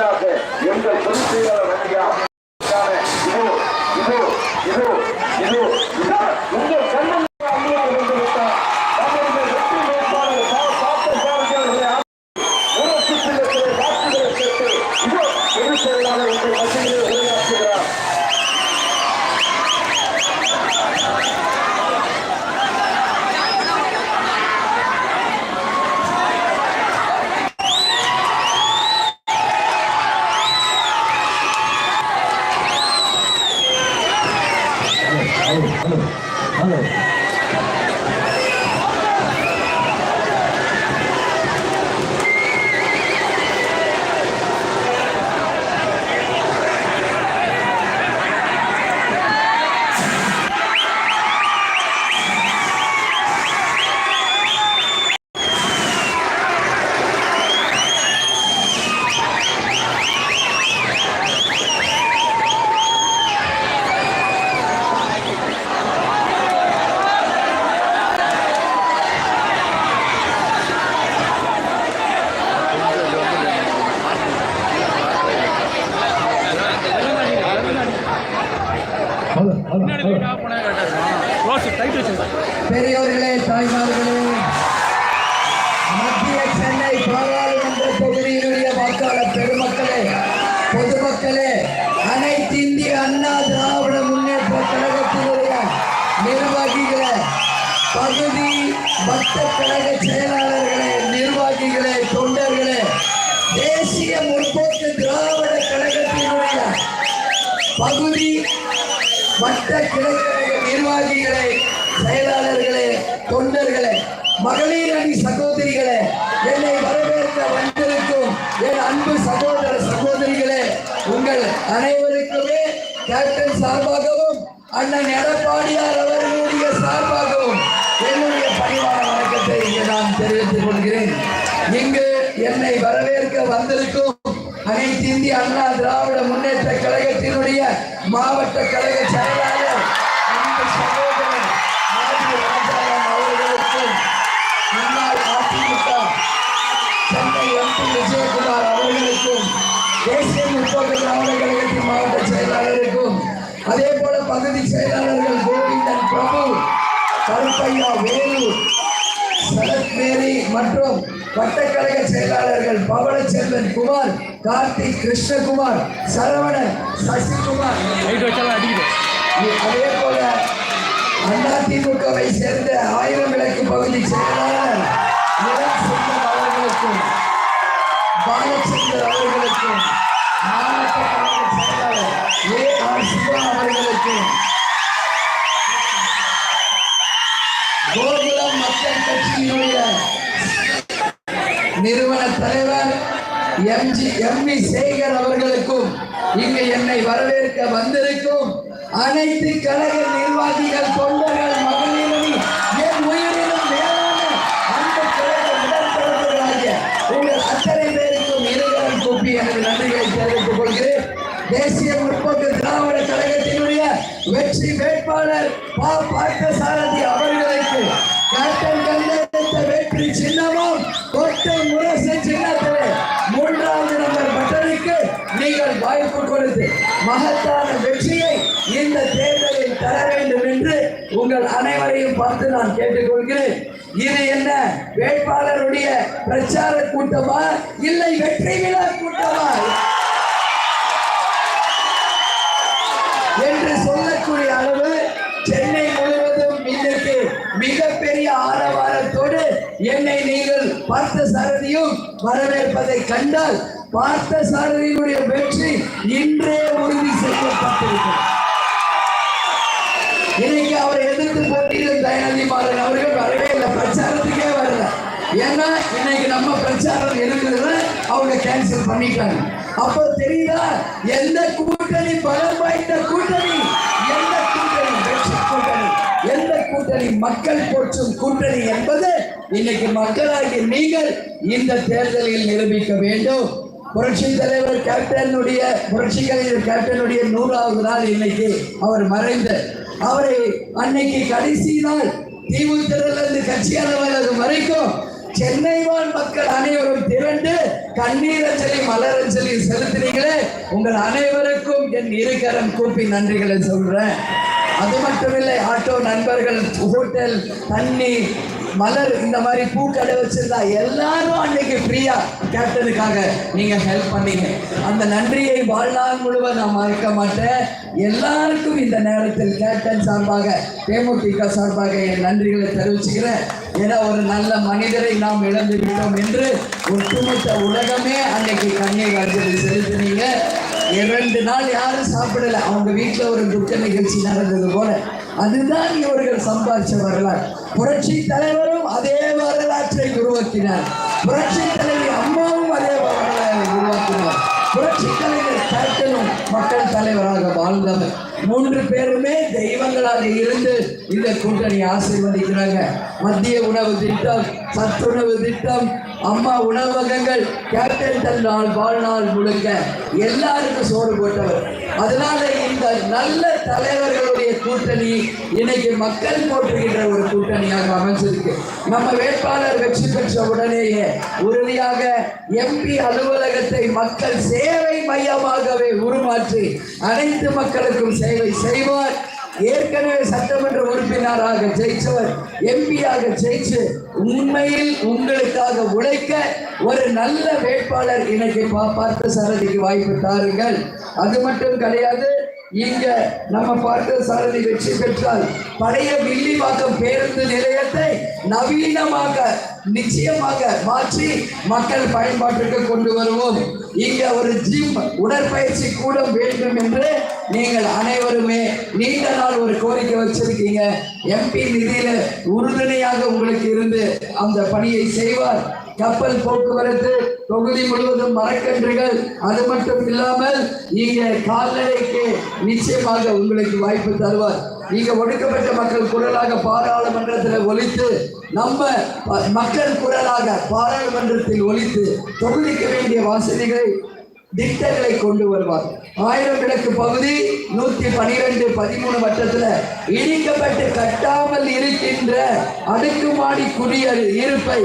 மண்ணாக பெரியோர்களே தாய்மார்களே மத்திய சென்னை பாராளுமன்ற தொகுதியினுடைய வாக்காளர் பெருமக்களே பொதுமக்களே அனைத்து இந்திய அண்ணா திராவிட முன்னேற்ற கழகத்தினுடைய நிர்வாகிகளே பகுதி வட்ட கழக செயலாளர்களே நிர்வாகிகளே தொண்டர்களே தேசிய முற்போக்கு திராவிட கழகத்தினுடைய பகுதி வட்ட கிழக்கு நிர்வாகிகளே செயலாளர்களே தொண்டர்களே மகளிர் அணி சகோதரிகளே என்னை வரவேற்க வந்திருக்கும் என் அன்பு சகோதர சகோதரிகளே உங்கள் அனைவருக்குமே கேப்டன் சார்பாகவும் அண்ணன் எடப்பாடியார் அவர்களுடைய சார்பாகவும் என்னுடைய பணிவான வணக்கத்தை இங்கே நான் தெரிவித்துக் கொள்கிறேன். இங்கு என்னை வரவேற்க வந்திருக்கும் அனைத்து இந்திய அண்ணா திராவிட முன்னேற்ற கழகத்தினுடைய மாவட்ட கழக செயலாளர் அன்பு சகோதரர் ராஜாராம் அவர்களுக்கும் முன்னாள் அதிமுக சென்னை எம்பி விஜயகுமார் அவர்களுக்கும் தேசிய முற்போக்கு திராவிட கழகத்தின் மாவட்ட செயலாளருக்கும் அதே போல பகுதி செயலாளர்கள் கோவிந்தன் பிரபு கருப்பையா வேலு சரத் மேரி மற்றும் வட்டக்கழக செயலாளர்கள் பவளச்செல்வன் குமார் கார்த்திக் கிருஷ்ணகுமார் சரவணன் சசிகுமார். அதே போல அதிமுகவை சேர்ந்த ஆயிரம் விளக்கு பகுதி செயலாளர் அவர்களுக்கும் பாலச்சந்தர் அவர்களுக்கும் மாவட்ட செயலாளர் ஏ ஆர் சிவா அவர்களுக்கும் கோகுலம் மக்கள் கட்சியினுடைய நிறுவன தலைவர் எம்ஜி எம்வி சேகர் அவர்களுக்கும் இங்கு என்னை வரவேற்க வந்திருக்கும். அனைத்து கழக நிர்வாகிகள் தொண்டர்கள் மகளிரணி என் உயிரிலும் மேலான அந்த கழக உடன்பிறப்புகளாகிய உங்கள் அத்தனை பேருக்கும் இருகரம் கூப்பி எனது நன்றிகளை தெரிவித்துக் கொள்கிறேன். தேசிய முற்போக்கு திராவிட கழகத்தினுடைய வெற்றி வேட்பாளர் பா. பார்த்தசாரதி அவர்களுக்கு கேப்டன் கண்டெடுத்த வெற்றி சின்னமும் கொட்டை முரசு சின்னத்திலே மூன்றாவது நம்பர் பட்டனுக்கு நீங்கள் வாய்ப்பு கொடுத்து மகத்தான பார்த்து நான் கேட்டுக்கொள்கிறேன். இது என்ன வேட்பாளருடைய பிரச்சார கூட்டமா இல்லை வெற்றி விழா கூட்டமா? என்று சொல்லக்கூடிய அளவு சென்னை முழுவதும் இன்றைக்கு மிகப்பெரிய ஆரவாரத்தோடு என்னை நீங்கள் பார்த்த சாரதியும் வரவேற்பதை கண்டால் பார்த்த சாரதியினுடைய வெற்றி இன்றே உறுதி செய்யப்பட்டிருக்கிறது. அவங்க கேன்சல் பண்ணிட்டாங்க. அப்ப தெரியுதா? எந்த கூட்டணி பலம் வாய்ந்த கூட்டணி? எந்த கூட்டணி கூட்டணி? எந்த கூட்டணி மக்கள் போற்றும் கூட்டணி என்பது இன்னைக்கு மக்களாகிய நீங்கள் இந்த தேர்தலில் நிரூபிக்க வேண்டும். புரட்சி தலைவர் கேப்டனுடைய புரட்சி கலைஞர் கேப்டனுடைய நூறாவது நாள் இன்னைக்கு அவர் மறைந்த அவரை அன்னைக்கு கடைசி நாள் திமுக இருந்து கட்சி வரைக்கும் சென்னை வாழ் மக்கள் அனைவரும் திரண்டு கண்ணீரஞ்சலி மலரஞ்சலி செலுத்தினீங்களே உங்கள் அனைவருக்கும் என் இருக்கரம் கூப்பி நன்றிகளை சொல்றேன். அது மட்டுமில்லை ஆட்டோ நண்பர்கள் ஹோட்டல் தண்ணி மலர் இந்த மாதிரி பூக்கடை வச்சிருந்தா எல்லாரும் அன்னைக்கு ஃப்ரீயா கேப்டனுக்காக நீங்க ஹெல்ப் பண்ணீங்க. அந்த நன்றியை வாழ்நாள் முழுவதும் நான் மறக்க மாட்டேன். எல்லாருக்கும் இந்த நேரத்தில் கேப்டன் சார்பாக தேமுதிக சார்பாக என் நன்றிகளை தெரிவிச்சுக்கிறேன். ஏன்னா ஒரு நல்ல மனிதரை நாம் இழந்து விட்டோம் என்று ஒட்டுமொத்த உலகமே அன்னைக்கு கண்ணீர் அஞ்சலி செலுத்தினீங்க. இரண்டு நாள் யாரும் சாப்பிடல. அவங்க வீட்டுல ஒரு துக்க நிகழ்ச்சி நடந்தது போல. அதுதான் இவர்கள் சம்பாதிச்ச வரலாறு. புரட்சி தலைவரும் அதே வரலாற்றை உருவாக்கினார். புரட்சி தலைவி அம்மாவும் அதே வரலாற்றை உருவாக்கினார். புரட்சி தலைவர் கேப்டனும் மக்கள் தலைவராக வாழ்ந்தவர். மூன்று பேருமே தெய்வங்களாக இருந்து இந்த கூட்டணி ஆசீர்வதிக்கிறாங்க. மத்திய உணவு திட்டம் சத்துணவு திட்டம் அம்மா உணவகங்கள் கேப்டன் தன் நாள் வாழ்நாள் முழுக்க எல்லாருக்கும் சோறு போட்டவர். அதனால இந்த நல்ல தலைவர்களுடைய கூட்டணி இன்னைக்கு மக்கள் போட்டுகின்ற ஒரு கூட்டணியாக அமைஞ்சிருக்கு. நம்ம வேட்பாளர் வெற்றி பெற்ற உடனேயே உறுதியாக எம்பி அலுவலகத்தை மக்கள் சேவை மையமாகவே உருமாற்றி அனைத்து மக்களுக்கும் சேவை செய்வார். ஏற்கனவே சட்டமன்ற உறுப்பினராக ஜெயிச்சவர் எம்பியாக ஜெயிச்சு உண்மையில் உங்களுக்காக உழைக்க ஒரு நல்ல வேட்பாளர் இன்னைக்கு பா- பார்த்த சரதிக்கு வாய்ப்பு தாருங்கள். அது மட்டும் கிடையாது இங்க நம்ம பார்த்த சாரதி வெற்றி பெற்றால் பழைய வில்லிவாக்கம் பேருந்து நிலையத்தை நவீனமாக நிச்சயமாக மாற்றி மக்கள் பயன்பாட்டுக்கு கொண்டு வருவோம். இங்க ஒரு ஜிம் உடற்பயிற்சி கூடம் வேண்டும் என்று நீங்கள் அனைவருமே நீண்ட நாள் ஒரு கோரிக்கை வச்சிருக்கீங்க. எம்பி நிதியில உறுதுணையாக உங்களுக்கு இருந்து அந்த பணியை செய்வார். கப்பல் போக்குவரத்து தொகுதி முழுவதும் மரக்கன்றுகள் அது மட்டும் இல்லாமல் நீங்க கால்நடைக்கு நிச்சயமாக உங்களுக்கு வாய்ப்பு தருவார். நீங்க ஒடுக்கப்பட்ட மக்கள் குரலாக பாராளுமன்றத்தில் ஒழித்து நம்ம மக்கள் குரலாக பாராளுமன்றத்தில் ஒழித்து தொகுதிக்க வேண்டிய வசதிகளை திட்டங்களை கொண்டு வருவார். ஆயிரம் விளக்கு பகுதி நூத்தி பனிரெண்டு பதிமூணு வட்டத்துல இடிக்கப்பட்டு கட்டாமல் இருக்கின்ற அடுக்குமாடி குடியர் இருப்பை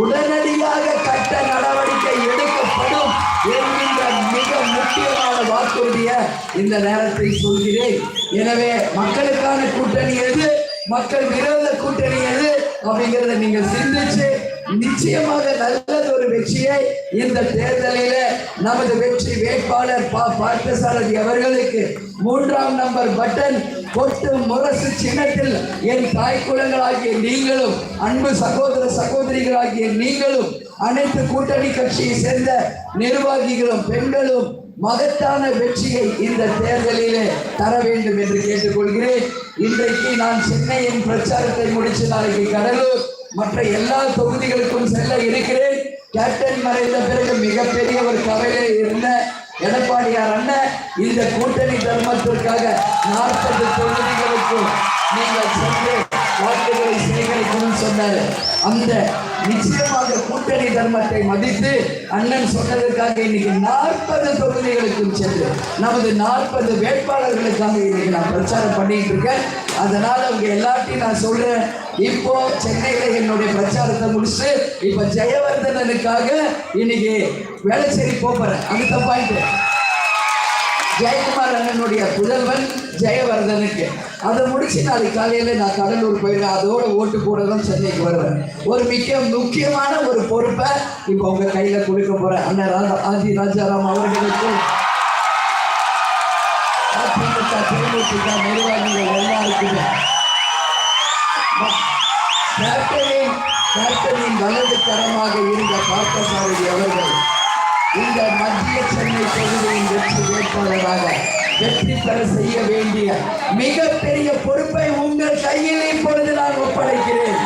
உடனடியாக கட்ட நடவடிக்கை எடுக்கப்படும் என்கின்ற மிக முக்கியமான வாக்குறுதியை இந்த நேரத்தில் சொல்கிறேன். எனவே மக்களுக்கான கூட்டணி எது? மக்கள் விரோத கூட்டணி எது? அப்படிங்கிறத நீங்கள் சிந்திச்சு நிச்சயமாக நல்லது ஒரு வெற்றியை இந்த தேர்தலில நமது வெற்றி வேட்பாளர் பா பார்த்தசாரதி அவர்களுக்கு. மூன்றாம் நம்பர் பட்டன் கொட்டு முரசு சின்னத்தில் என் தாய் குலங்களாகிய நீங்களும் அன்பு சகோதர சகோதரிகளாகிய நீங்களும் அனைத்து கூட்டணி கட்சியை சேர்ந்த நிர்வாகிகளும் பெண்களும் மகத்தான வெற்றியை இந்த தேர்தலிலே தர வேண்டும் என்று கேட்டுக்கொள்கிறேன். இன்றைக்கு நான் சென்னையின் பிரச்சாரத்தை முடிச்சு நாளைக்கு கடலூர் மற்ற எல்லா தொகுதிகளுக்கும் செல்ல இருக்கிறேன். கேப்டன் மறைந்த பிறகு மிகப்பெரிய ஒரு கவலை இருந்த எடப்பாடியார் அண்ணன் இந்த கூட்டணி தர்மத்திற்காக நாற்பது தொகுதிகளுக்கும் நீங்கள் சென்று வாக்குகளை சேகரிக்கணும்னு சொன்னார். அந்த நிச்சயமாக கூட்டணி தர்மத்தை மதித்து அண்ணன் சொன்னதற்காக இன்னைக்கு நாற்பது தொகுதிகளுக்கும் சென்று நமது நாற்பது வேட்பாளர்களுக்காக இன்னைக்கு நான் பிரச்சாரம் பண்ணிட்டு இருக்கேன். அதனால அவங்க எல்லாத்தையும் நான் சொல்றேன். இப்போ சென்னையில என்னுடைய பிரச்சாரத்தை முடிச்சு இப்ப ஜெயவர்தனனுக்காக இன்னைக்கு வேளச்சேரி போறேன் அடுத்த பாயிண்ட் ஜெயக்குமார் அண்ணனுடைய புதல்வன் ஜெயவர்தனுக்கு. அதை முடிச்சு நாளைக்கு காலையில் நான் கடலூர் போயிடுறேன் அதோட ஓட்டு போட தான் சென்னைக்கு வருவேன். ஒரு மிக முக்கியமான ஒரு பொறுப்பை இப்போ உங்க கையில் கொடுக்க போறேன். அண்ணன் ராஜா ஆதி ராஜாராம் அவர்களுக்கு. அதிமுக திமுக நிர்வாகிகள் எல்லாருக்குமே. கேப்டனின் கேப்டனின் வலது தரமாக இருந்த பார்த்தசாரதி அவர்கள் இந்த மத்திய சென்னை தொகுதியின் வெற்றி வேட்பாளராக வெற்றி பெற செய்ய வேண்டிய மிகப்பெரிய பொறுப்பை உங்கள் கையில் இப்பொழுது நான் ஒப்படைக்கிறேன்.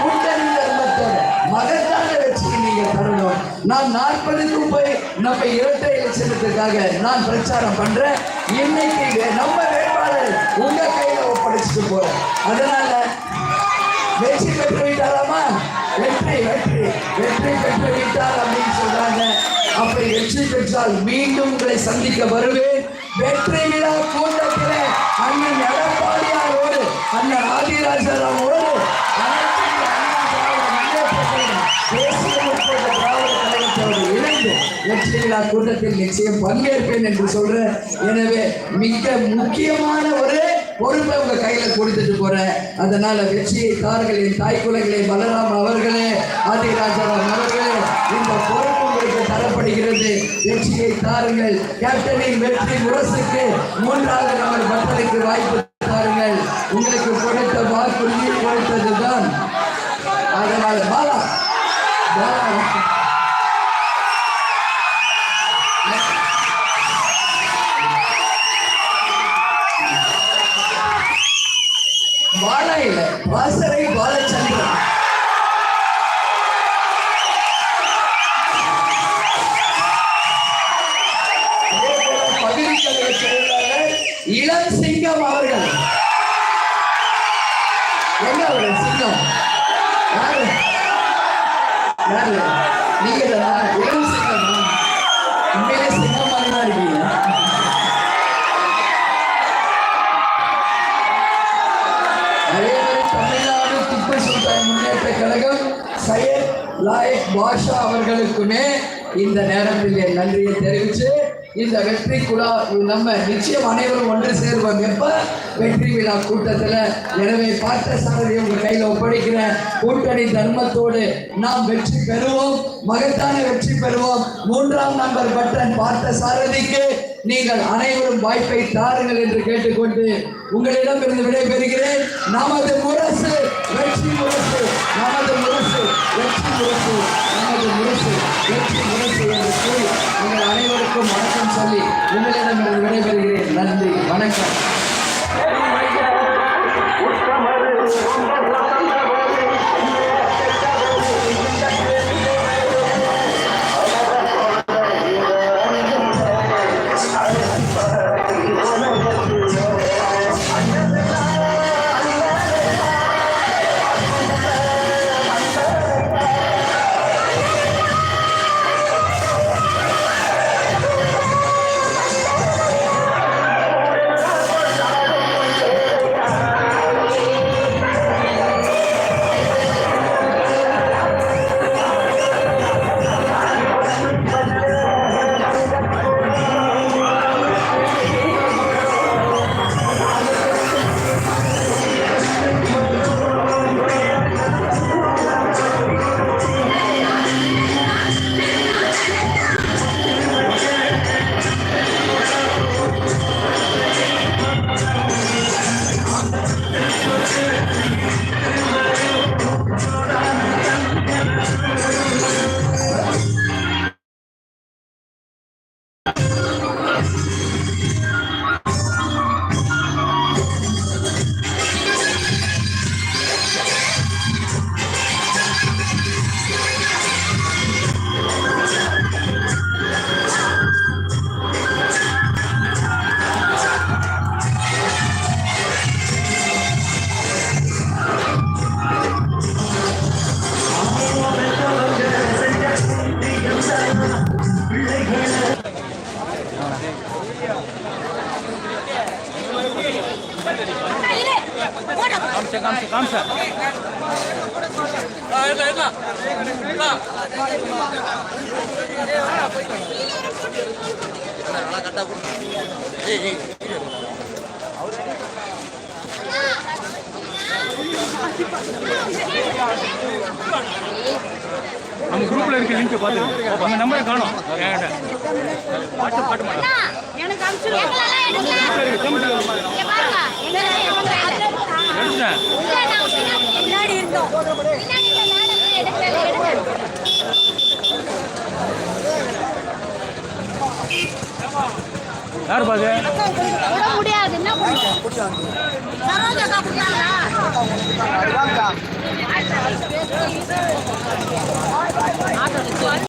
கூட்டணி தர்மத்தோட மகத்தான வெற்றியை நீங்கள் தரணும். நான் நாற்பதுக்கும் போய் நம்ம இரட்டை இலட்சணத்துக்காக நான் பிரச்சாரம் பண்றேன். இன்னைக்கு நம்ம வேட்பாளர் உங்க கையில ஒப்படைச்சிட்டு போறேன். அதனால வெற்றி பெற்று விட்டாராமா? வெற்றி வெற்றி வெற்றி பெற்று விட்டார் அப்படின்னு அப்படி வெற்றி பெற்றால் மீண்டும் உங்களை சந்திக்க வருவேன். வெற்றி விழா கூட்டத்தில் அண்ணன் எடப்பாடியாரோடு அண்ணன் ஆதிராஜராவோடு வெற்றி விழா கூட்டத்தில் நிச்சயம் பங்கேற்பேன் என்று சொல்றேன். எனவே மிக முக்கியமான ஒரு பொறுப்பை உங்க கையில கொடுத்துட்டு போறேன். அதனால வெற்றியை தார்களே தாய் குலங்களே பலராம் அவர்களே ஆதிராஜராம் அவர்களே இந்த பொறுப்பு தரப்படுகிறது வெற்றியை தாருங்கள். கேப்டனின் வெற்றி முரசுக்கு மூன்றாவது நபர் பட்டனுக்கு வாய்ப்பு தாருங்கள். உங்களுக்கு கொடுத்த வாக்குறுதி கொடுத்ததுதான் ஆஷா அவர்களுக்குமே இந்த நேரத்தில் என் நன்றியை தெரிவித்து இந்த வெற்றி குழா நம்ம நிச்சயம் அனைவரும் ஒன்று சேர்வோம். எப்ப? வெற்றி விழா கூட்டத்தில். எனவே பார்த்த சாரதி உங்க கையில் ஒப்படைக்கிற கூட்டணி தர்மத்தோடு நாம் வெற்றி பெறுவோம். மகத்தான வெற்றி பெறுவோம். மூன்றாம் நம்பர் பட்டன் பார்த்த சாரதிக்கு நீங்கள் அனைவரும் வாய்ப்பை தாருங்கள் என்று கேட்டுக்கொண்டு உங்களிடம் இருந்து விடைபெறுகிறேன். நமது முரசு வெற்றி முரசு நமது முரசு வெற்றி முரசு. நமது முரசு வெற்றி முரசு என்று கூறி உங்கள் அனைவருக்கும் வணக்கம் சொல்லி உங்களிடம் விடைபெறுகிறேன். நன்றி வணக்கம். நம்ம குரூப்ல இருக்க லிங்க் பார்த்து உங்க நம்பரை காணும். மாட்டேன் அண்ணா, எனக்கு அனுப்பிச்சு யார் பாது? முடியாது என்ன பண்ணுவோம்